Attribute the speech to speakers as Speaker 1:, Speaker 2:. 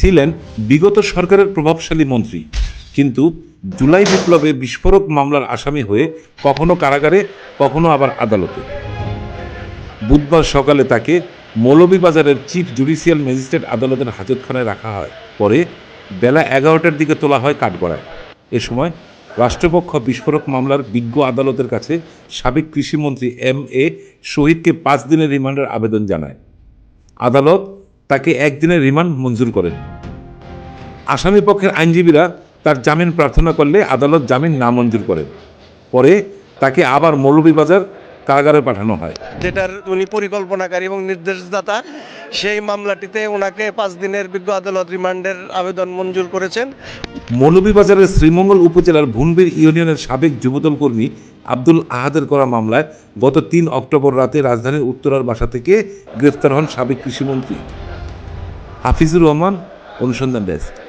Speaker 1: ছিলেন বিগত সরকারের প্রভাবশালী মন্ত্রী। কিন্তু জুলাই বিপ্লবে বিস্ফোরক মামলার আসামি হয়ে কখনো কারাগারে, কখনো আবার আদালতে। বুধবার সকালে তাকে মৌলভীবাজারের চিফ জুডিশিয়াল ম্যাজিস্ট্রেট আদালতের হাজতখানায় রাখা হয়। পরে বেলা এগারোটার দিকে তোলা হয় কাঠগড়ায়। এ সময় রাষ্ট্রপক্ষ বিস্ফোরক মামলার বিজ্ঞ আদালতের কাছে সাবেক কৃষিমন্ত্রী এম এ শহীদকে পাঁচ দিনের রিমান্ডের আবেদন জানায়। আদালত তাকে একদিনের রিমান্ড মঞ্জুর করেন। আসামি পক্ষের আইনজীবীরা তার জামিন প্রার্থনা করলে আদালত জামিন না মঞ্জুর করেন। পরে তাকে আবার মৌলভীবাজার কারাগারে পাঠানো হয়।
Speaker 2: যেটার উনি পরিকল্পনাকারী এবং নির্দেশদাতা সেই মামলাটিতে ওনাকে পাঁচ দিনের বিজ্ঞ আদালত রিমান্ডের আবেদন মঞ্জুর করেছেন।
Speaker 1: মৌলভীবাজারের শ্রীমঙ্গল উপজেলার ভুনবীর ইউনিয়নের সাবেক যুবদল কর্মী আব্দুল আহাদের করা মামলায় গত তিন অক্টোবর রাতে রাজধানীর উত্তরার বাসা থেকে গ্রেফতার হন সাবেক কৃষিমন্ত্রী। হাফিজুর রহমান অনুসন্ধান ডেস্ক।